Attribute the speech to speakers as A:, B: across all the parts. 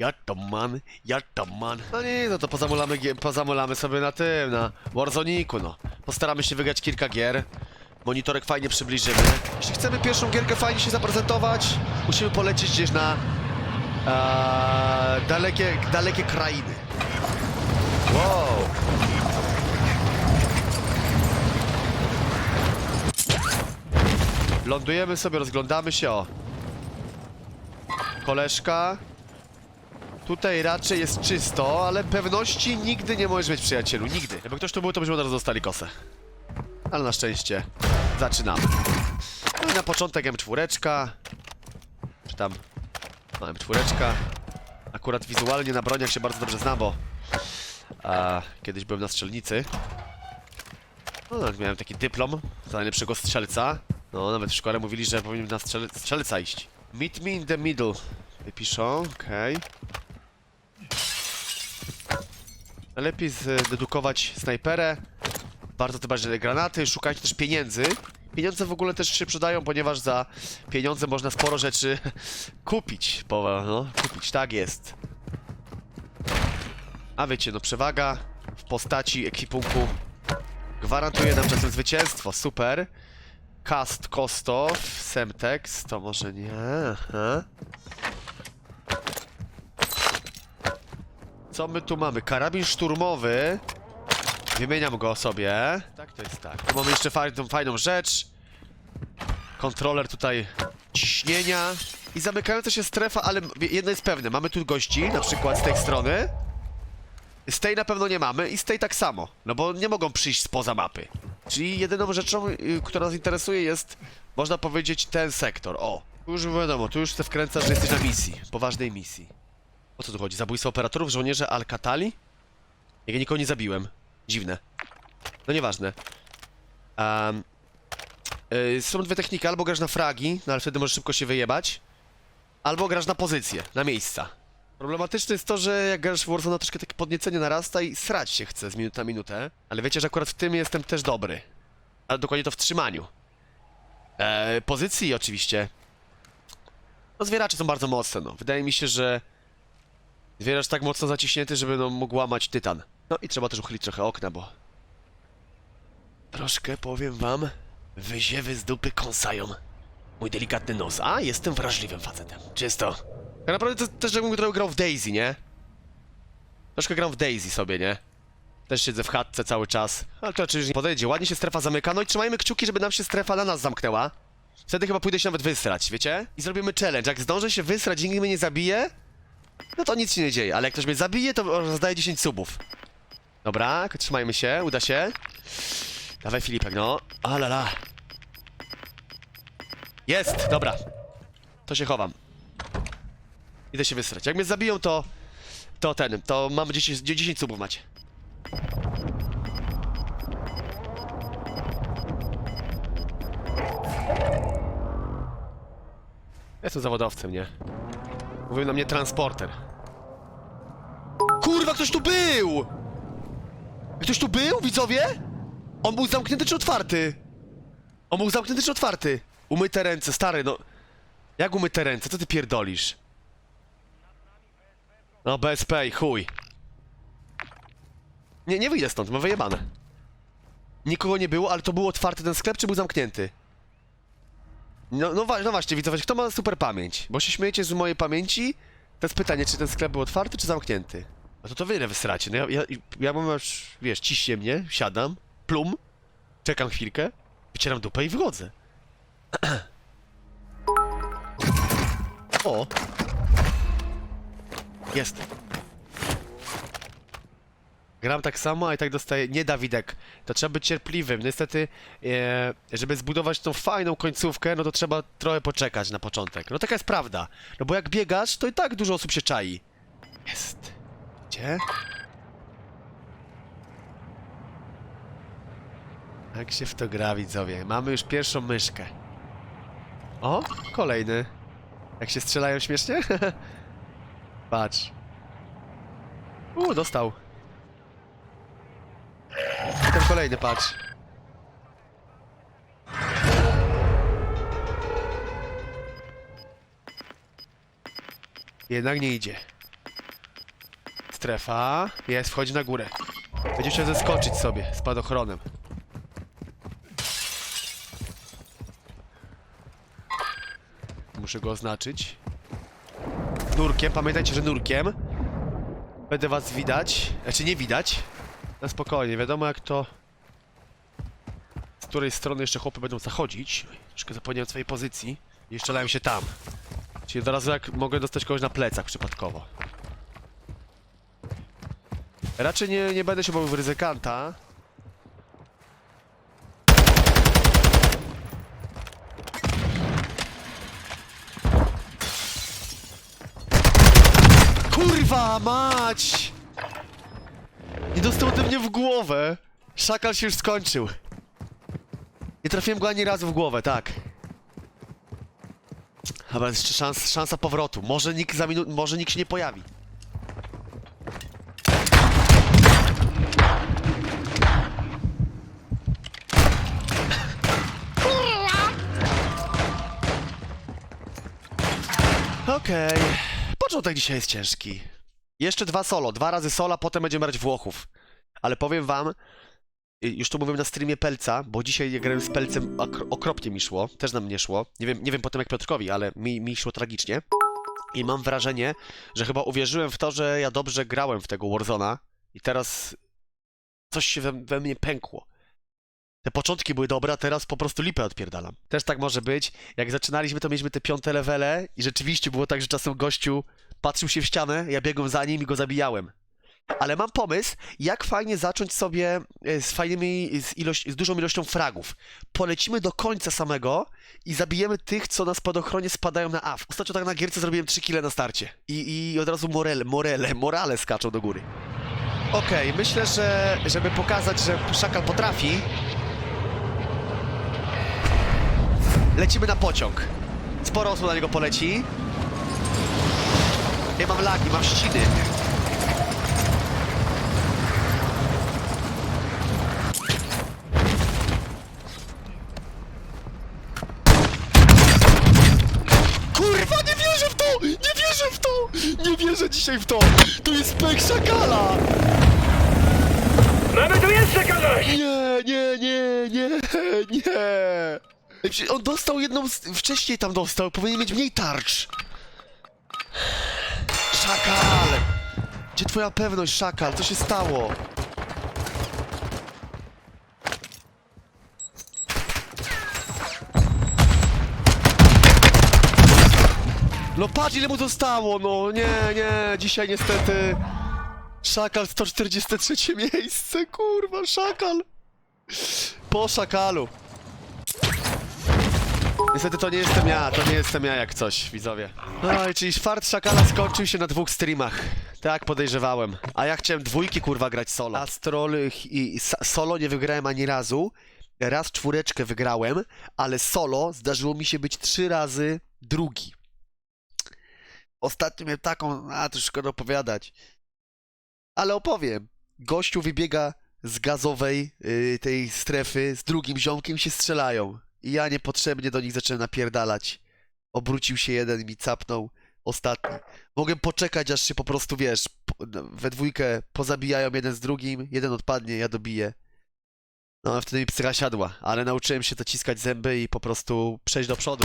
A: Ja to man, ja to man. No nie, no to pozamulamy, gie- sobie na tym, na Warzoniku, no. Postaramy się wygrać kilka gier. Monitorek fajnie przybliżymy. Jeśli chcemy pierwszą gierkę fajnie się zaprezentować, musimy polecieć gdzieś na e, dalekie, dalekie krainy. Wow. Lądujemy sobie, rozglądamy się, o. Koleżka. Tutaj raczej jest czysto, ale pewności nigdy nie możesz mieć, przyjacielu, nigdy. Jakby ktoś tu był, to byśmy od razu dostali kosę. Ale na szczęście zaczynamy. No i na początek M4. Czy tam... No M4. Akurat wizualnie na broniach się bardzo dobrze znam, bo... A, kiedyś byłem na strzelnicy. No, nawet miałem taki dyplom za najlepszego strzelca. No, nawet w szkole mówili, że powinienem na strzel strzelca iść. Meet me in the middle. Wypiszą, okej. Lepiej zdedukować snajperę. Bardzo to bardziej granaty, szukajcie też pieniędzy. Pieniądze w ogóle też się przydają, ponieważ za pieniądze można sporo rzeczy kupić. Po, no, kupić, tak jest. A wiecie, no przewaga w postaci ekwipunku gwarantuje nam czasem zwycięstwo, super. Cast Kostow, Semtex, to może nie, aha. Co my tu mamy? Karabin szturmowy. Wymieniam go sobie. Tak, to jest tak. Tu mamy jeszcze fajną, fajną rzecz. Kontroler tutaj ciśnienia. I zamykająca się strefa, ale jedno jest pewne. Mamy tu gości, na przykład z tej strony. Z tej na pewno nie mamy i z tej tak samo. No bo nie mogą przyjść spoza mapy. Czyli jedyną rzeczą, y, która nas interesuje jest, można powiedzieć, ten sektor. O, tu już wiadomo, tu już się wkręca, że jesteś na misji. Poważnej misji. O co tu chodzi? Zabójstwo operatorów, żołnierze Al-Katali? Jak ja nikogo nie zabiłem. Dziwne. No nieważne. Um, y, są dwie techniki, albo grasz na fragi, no ale wtedy możesz szybko się wyjebać, albo grasz na pozycję, na miejsca. Problematyczne jest to, że jak grasz w Warzone, troszkę takie podniecenie narasta i srać się chce z minuty na minutę. Ale wiecie, że akurat w tym jestem też dobry. Ale dokładnie to w trzymaniu. E, pozycji oczywiście. No zwieracze są bardzo mocne, no. Wydaje mi się, że zwieracz tak mocno zaciśnięty, żeby no, mógł łamać tytan. No i trzeba też uchylić trochę okna, bo... Troszkę, powiem wam, wyziewy z dupy kąsają. Mój delikatny nos. A, jestem wrażliwym facetem. Czysto. Tak naprawdę to też jakbym trochę grał w Daisy, nie? Troszkę gram w Daisy sobie, nie? Też siedzę w chatce cały czas. Ale to oczywiście nie podejdzie. Ładnie się strefa zamyka. No i trzymajmy kciuki, żeby nam się strefa na nas zamknęła. Wtedy chyba pójdę się nawet wysrać, wiecie? I zrobimy challenge. Jak zdążę się wysrać nikt mnie nie zabije, no to nic się nie dzieje. Ale jak ktoś mnie zabije, to rozdaje 10 subów. Dobra, trzymajmy się, uda się. Dawaj Filipek, no. Alala. Jest, dobra. To się chowam. Idę się wysrać. Jak mnie zabiją, to... To ten, to mamy 10, 10 subów macie. Jestem zawodowcem, nie? Mówił na mnie transporter. Kurwa, ktoś tu był! Ktoś tu był, widzowie? On był zamknięty czy otwarty? On był zamknięty czy otwarty? Umyte ręce, stary, no... Jak umyte ręce? Co ty pierdolisz? No, BSP i chuj. Nie, nie wyjdę stąd, mam wyjebane. Nikogo nie było, ale to był otwarty ten sklep, czy był zamknięty? No, no, no właśnie, widzowie, kto ma super pamięć? Bo się śmiejecie z mojej pamięci. To jest pytanie, czy ten sklep był otwarty, czy zamknięty? No to to wy wysracie, no ja, ja, ja mam aż, wiesz, ciśnie mnie, siadam, plum, czekam chwilkę, wycieram dupę i wychodzę. o! Jest. Gram tak samo, a i tak dostaję. Nie, Dawidek. To trzeba być cierpliwym. Niestety, e, żeby zbudować tą fajną końcówkę, no to trzeba trochę poczekać na początek. No taka jest prawda. No bo jak biegasz, to i tak dużo osób się czai. Jest. Gdzie? Jak się w to gra, widzowie? Mamy już pierwszą myszkę. O, kolejny. Jak się strzelają śmiesznie? Patrz. U, dostał. I ten kolejny, patrz. Jednak nie idzie. strefa. Jest, wchodzi na górę. Będzie chciał zeskoczyć sobie spadochronem. Muszę go oznaczyć. Nurkiem, pamiętajcie, że nurkiem. Będę was widać. Znaczy nie widać. Na spokojnie, wiadomo jak to... Z której strony jeszcze chłopy będą zachodzić. Troszkę zapomniałem swojej pozycji. I strzelałem się tam. Czyli od razu jak mogę dostać kogoś na plecach przypadkowo. Raczej nie, nie będę się bawił w ryzykanta. Kurwa mać! Nie dostał ode mnie w głowę. Szakal się już skończył. Nie trafiłem go ani razu w głowę, tak. Chyba jest jeszcze szans, szansa powrotu. Może nikt za minut, może nikt się nie pojawi. Okej. Początek dzisiaj jest ciężki. Jeszcze dwa solo, dwa razy sola, potem będziemy brać Włochów. Ale powiem wam, y, już to mówiłem na streamie Pelca, bo dzisiaj jak grałem z Pelcem okro- okropnie mi szło, też nam nie szło. Nie wiem, nie wiem potem jak Piotrkowi, ale mi, mi szło tragicznie. I mam wrażenie, że chyba uwierzyłem w to, że ja dobrze grałem w tego Warzona i teraz coś się we, we mnie pękło. Te początki były dobre, a teraz po prostu lipę odpierdalam. Też tak może być. Jak zaczynaliśmy, to mieliśmy te piąte levele i rzeczywiście było tak, że czasem gościu patrzył się w ścianę, ja biegłem za nim i go zabijałem. Ale mam pomysł, jak fajnie zacząć sobie e, z fajnymi, z, ilość, z dużą ilością fragów. Polecimy do końca samego i zabijemy tych, co na spadochronie spadają na AF. Ostatnio tak na gierce zrobiłem 3 kile na starcie. I, i od razu morele, morele, morale skaczą do góry. Okej, myślę, że żeby pokazać, że Szakal potrafi, lecimy na pociąg. Sporo osób na niego poleci. Ja mam lagi, mam ściny. Kurwa, nie wierzę w to! Nie wierzę w to! Nie wierzę dzisiaj w to! To jest pek szakala!
B: Mamy tu jeszcze kogoś!
A: Nie, nie, nie, nie, nie! Ej, przecież On dostał jedną z... Wcześniej tam dostał, powinien mieć mniej tarcz! Szakal! Gdzie twoja pewność, Szakal? Co się stało? No patrz ile mu zostało, no nie, nie, dzisiaj niestety... Szakal 143 miejsce, kurwa, szakal! Po szakalu. Niestety to nie jestem ja, to nie jestem ja jak coś, widzowie. Oj, czyli fart szakala skończył się na dwóch streamach. Tak podejrzewałem. A ja chciałem dwójki kurwa grać solo. Astrol i solo nie wygrałem ani razu. Raz czwóreczkę wygrałem, ale solo zdarzyło mi się być trzy razy drugi. Ostatnio miałem taką, a to szkoda opowiadać. Ale opowiem. Gościu wybiega z gazowej y, tej strefy, z drugim ziomkiem się strzelają. I ja niepotrzebnie do nich zacząłem napierdalać. Obrócił się jeden i mi capnął ostatni. Mogłem poczekać, aż się po prostu, wiesz, no, we dwójkę pozabijają jeden z drugim, jeden odpadnie, ja dobiję. No, a wtedy mi psycha siadła, ale nauczyłem się dociskać zęby i po prostu przejść do przodu.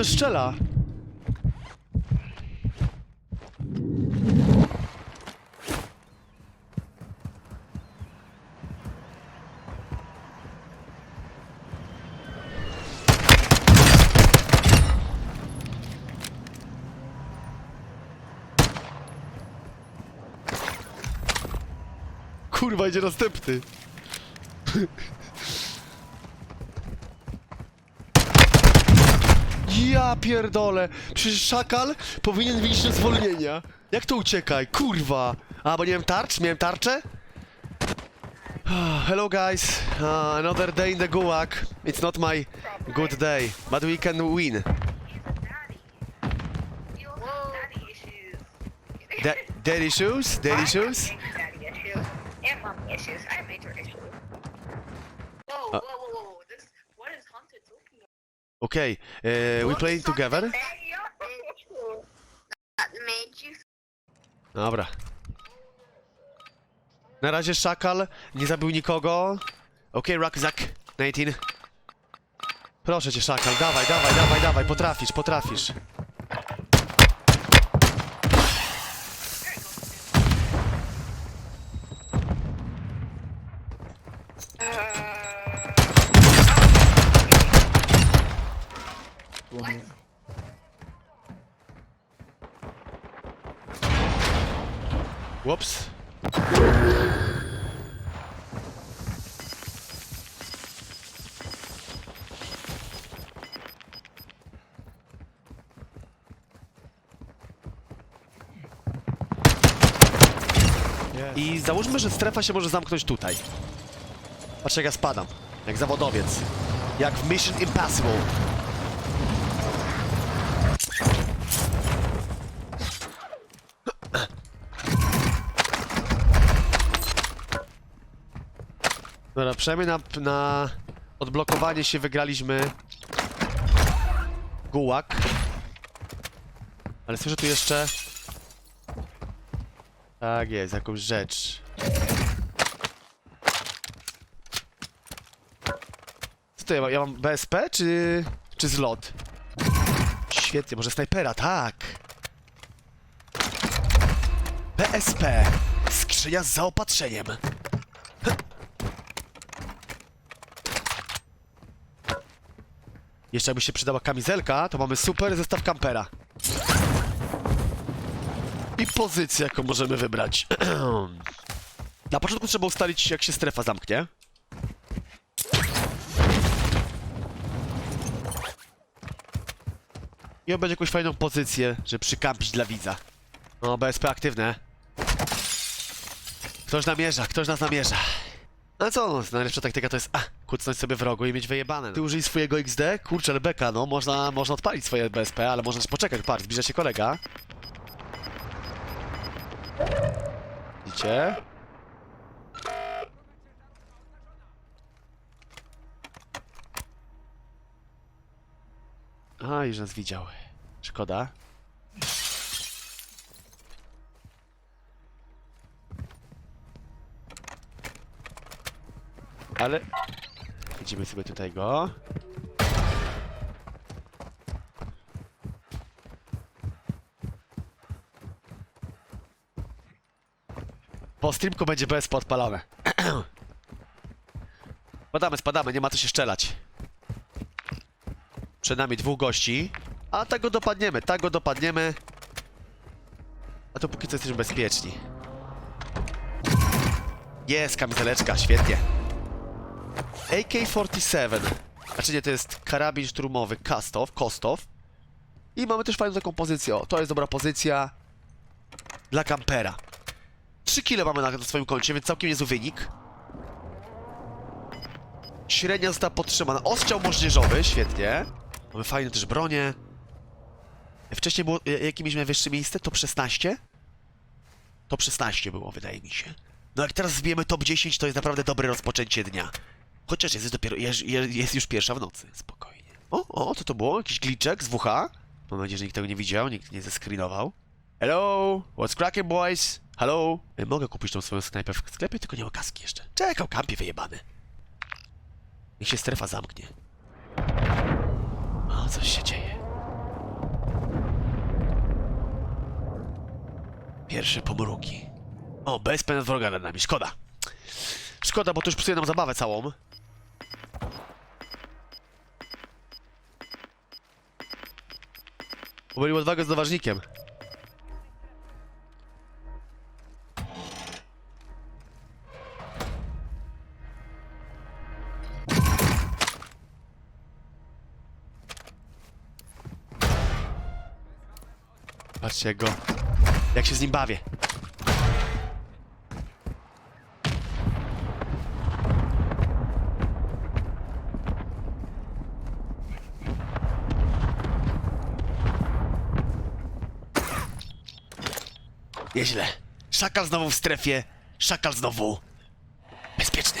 A: O, to strzela. Kurwa, idzie następny. Ja pierdolę! Przecież szakal powinien wyjść do zwolnienia. Jak to uciekaj? Kurwa! A, bo nie miałem tarcz? Miałem tarczę? Ah, Hello guys, uh, another day in the gulag. It's not my good day, but we can win.
C: Also daddy issues.
A: Da daddy
B: issues and mommy issues. I have major issues. Whoa,
A: Uh.
B: whoa!
A: Okay, uh, we playing together?
B: You
A: Dobra. Na razie szakal, nie zabił nikogo. Okej, Rucksack, 19. Proszę cię, szakal, dawaj, dawaj, dawaj, dawaj, potrafisz, potrafisz. Whoops. I załóżmy, że strefa się może zamknąć tutaj. Patrz jak ja spadam. Jak zawodowiec. Jak w Mission Impossible. Dobra, przynajmniej na, na odblokowanie się wygraliśmy gułak. Ale słyszę tu jeszcze... Tak jest, jakąś rzecz. Co to ja mam? Ja mam BSP czy... czy zlot? Świetnie, może snajpera, tak! BSP! Skrzynia z zaopatrzeniem! Jeszcze jakby się przydała kamizelka, to mamy super zestaw kampera. I pozycję, jaką możemy wybrać. Na początku trzeba ustalić, jak się strefa zamknie. I on jakąś fajną pozycję, żeby przykampić dla widza. No, BSP aktywne. Ktoś namierza, ktoś nas namierza. No co, no, najlepsza taktyka to jest, a, kucnąć sobie w rogu i mieć wyjebane. no. Ty użyj swojego XD? Kurczę, ale beka, no, można, można odpalić swoje BSP, ale można poczekać, patrz, zbliża się kolega. Widzicie? A, już nas widział. Szkoda. Ale... Widzimy sobie tutaj go. Po streamku będzie bez podpalone. Spadamy, spadamy, nie ma co się szczelać. Przed nami dwóch gości. A tak go dopadniemy, tak go dopadniemy. A to póki co jesteśmy bezpieczni. Jest kamizeleczka, świetnie. AK-47. Znaczy nie, to jest karabin szturmowy Kastow, Kostow. I mamy też fajną taką pozycję. O, to jest dobra pozycja dla kampera. 3 kile mamy na, na swoim koncie, więc całkiem niezły wynik. Średnia została podtrzymana. Ostrzał moździerzowy, świetnie. Mamy fajne też bronie. Wcześniej było, e, jakie mieliśmy najwyższe miejsce? Top 16? Top 16 było, wydaje mi się. No jak teraz zbijemy top 10, to jest naprawdę dobre rozpoczęcie dnia. Chociaż jest dopiero, jest, jest już pierwsza w nocy, spokojnie. O, o, co to było? Jakiś glitczek z WH? Mam nadzieję, że nikt tego nie widział, nikt nie zescreenował. Hello, what's cracking boys? Hello? E, Mogę kupić tą swoją snajpę w sklepie, tylko nie ma kaski jeszcze. Czekał, kampie wyjebany. Niech się strefa zamknie. O, coś się dzieje. Pierwsze pomruki. O, bez pena wroga nad nami, szkoda. Szkoda, bo to już psuje nam zabawę całą. Pomylił odwagę z doważnikiem. Patrzcie jak go... Jak się z nim bawię. Nieźle. Szakal znowu w strefie. Szakal znowu. Bezpieczny.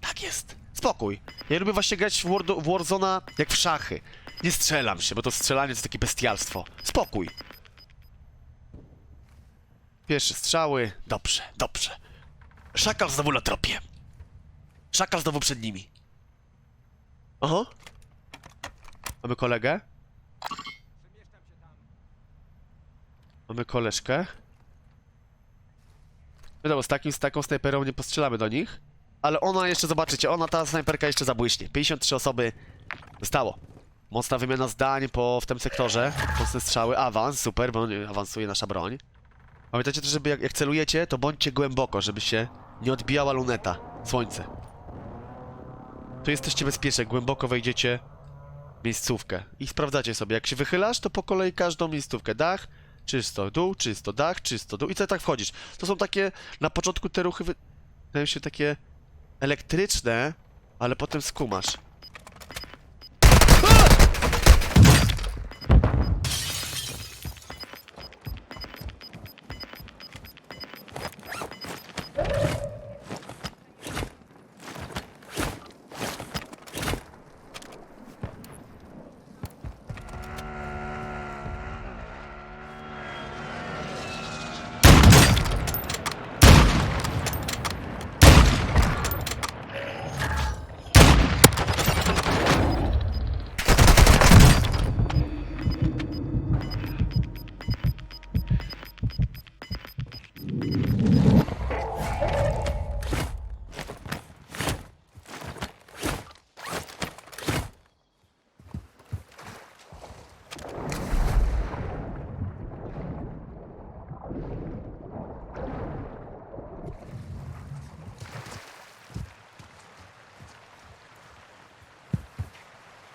A: Tak jest. Spokój. Ja lubię właśnie grać w, War, w Warzona jak w szachy. Nie strzelam się, bo to strzelanie to jest takie bestialstwo. Spokój. Pierwsze strzały. Dobrze, dobrze. Szakal znowu na tropie. Szakal znowu przed nimi. Oho. Mamy kolegę. Mamy koleżkę. Wiadomo, z, takim, z taką snajperą nie postrzelamy do nich. Ale ona jeszcze, zobaczycie, ona, ta snajperka jeszcze zabłyśnie. 53 osoby zostało. Mocna wymiana zdań po, w tym sektorze. Mocne strzały, awans, super, bo awansuje nasza broń. Pamiętajcie też, żeby jak, jak celujecie, to bądźcie głęboko, żeby się nie odbijała luneta, słońce. Tu jesteście bezpieczni, jak głęboko wejdziecie miejscówkę i sprawdzacie sobie, jak się wychylasz, to po kolei każdą miejscówkę. Dach, czysto, dół, czysto, dach, czysto, dół i co tak wchodzisz. To są takie, na początku te ruchy wy- wydają się takie elektryczne, ale potem skumasz.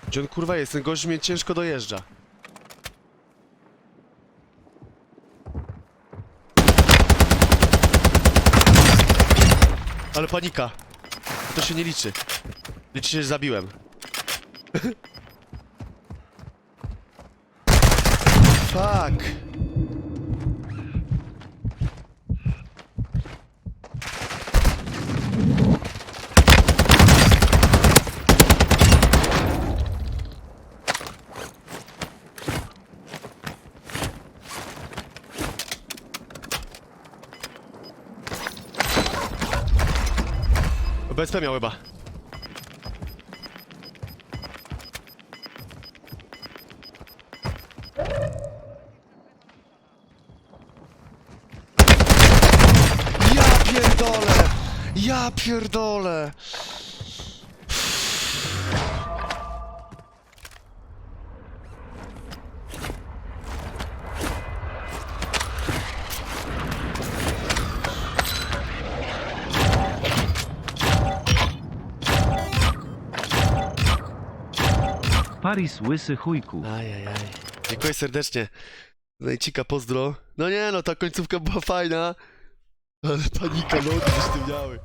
A: Gdzie on kurwa jest? Ten gość mnie ciężko dojeżdża. Ale panika. To się nie liczy. Liczy się, że zabiłem. Fuck. BSP miał chyba. Ja pierdolę! Ja pierdolę!
C: Paris łysy chujku.
A: Ajajaj. Dziękuję serdecznie. Najcika pozdro. No nie no, ta końcówka była fajna. Ale panika, coś tu miały.